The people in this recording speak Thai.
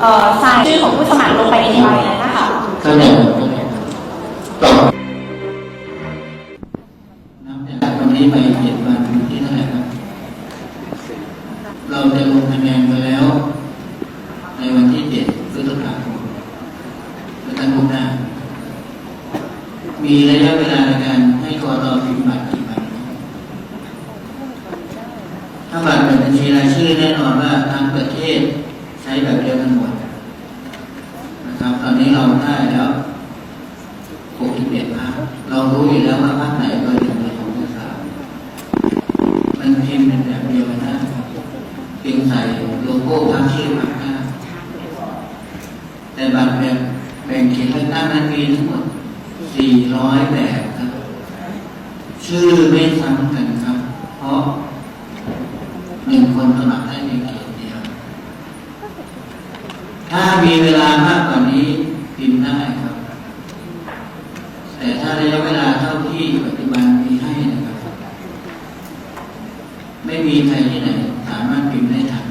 เอ่อใส่ชื่อของผู้สมัครลงไปในใบนั้นนะคะตอนับจากวันนี้ไปเจ็ดวันที่เท่าไหร่ครับ เราจะลงคะแนนไปแล้ว ในวันที่เจ็ดพฤษภาคมประกันทุกหน้ามีระยะเวลาในการให้กรอพิมพ์บัตรกี่วันถ้าบัตรเป็นบัญชีรายชื่อแน่นอนว่าทั้งประเทศ ช้แบบเดียวกันหมดนะครับ ตอนนี้เราได้แล้ว61พักเรารู้อยู่แล้วว่าพักไหนเบอร์หนึ่งเบอร์สองเบอร์สามมันพิมพ์เป็นแบบเดียวกันนะเพียงใส่โลโก้พักชื่อพักหน้าแต่บัตรแบบแบ่งเขตเลือกตั้งนั้นมีทั้งหมด400แบบครับ ชื่อไม่ซ้ำกันครับ เพราะหนึ่งคนสมัครได้เพียงเขต ถ้ามีเวลามากกว่านี้พิมได้ครับ แต่ถ้าระยะเวลาเท่าที่ปัจจุบันมีให้นะครับ ไม่มีใครที่ไหนสามารถพิมได้ทัน